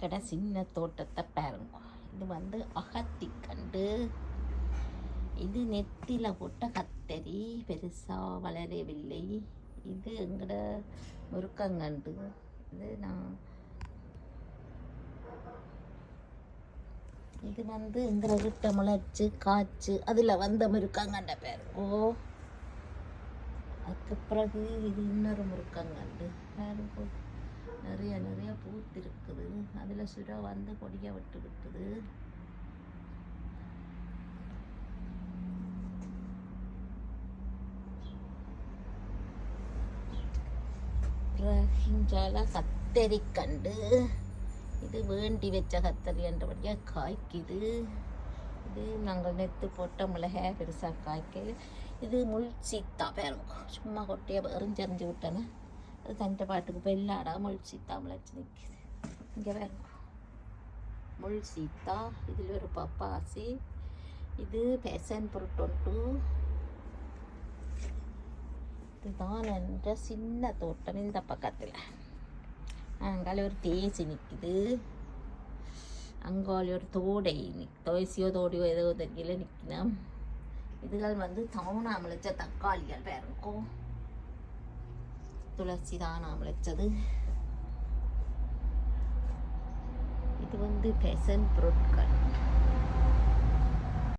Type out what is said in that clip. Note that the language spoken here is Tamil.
கடை சின்ன தோட்டத்தை பாருங்க. இது வந்து அகத்திக்கண்டு இது நெத்தில போட்ட கத்தரி. பெருசாக வளரவில்லை. இது எங்கட முருக்கங்கண்டு. இது நான் இது வந்து எங்களை கிட்ட முளைச்சு காய்ச்சு அதில் வந்த முருக்கங்கண்ட பேர் அதுக்கு பிறகு இது இன்னொரு முருக்கங்கண்டு. பாருங்க. நிறைய நிறைய பூத்து இருக்குது சுரா வந்து கொடிய விட்டு விட்டுது. ரஹிஞ்சால கத்தரி கண்டு. இது வேண்டி வச்ச கத்தரி என்றபடியாக காய்க்குது. இது நாங்கள் நெத்து போட்ட மிளகாய் பெருசாக காய்க்குது இது முள் சீத்தா பேரும். சும்மா கொட்டையை எறிஞ்சறிஞ்சு விட்டேன்னா அது தண்டை பாட்டுக்கு பெல்லாடா முள் சீத்தா முளைச்சி நிற்கிது இங்கே வேறு முள் சீத்தா இதில் ஒரு பப்பாசி இது பேசன் பொருட்டொண்டு இதுதான் என்ற சின்ன தோட்டம் இந்த பக்கத்தில். அங்கால ஒரு தேசி நிற்குது அங்கால ஒரு தோடை நிக் தோசியோ தோடியோ ஏதோ தெரியல நிற்கணும் இதுகள் வந்து தவணா முளைச்ச தக்காளிகள் பேருக்கும் துளசி தானா முளைச்சது இது வந்து பெசன் பொருட்கள்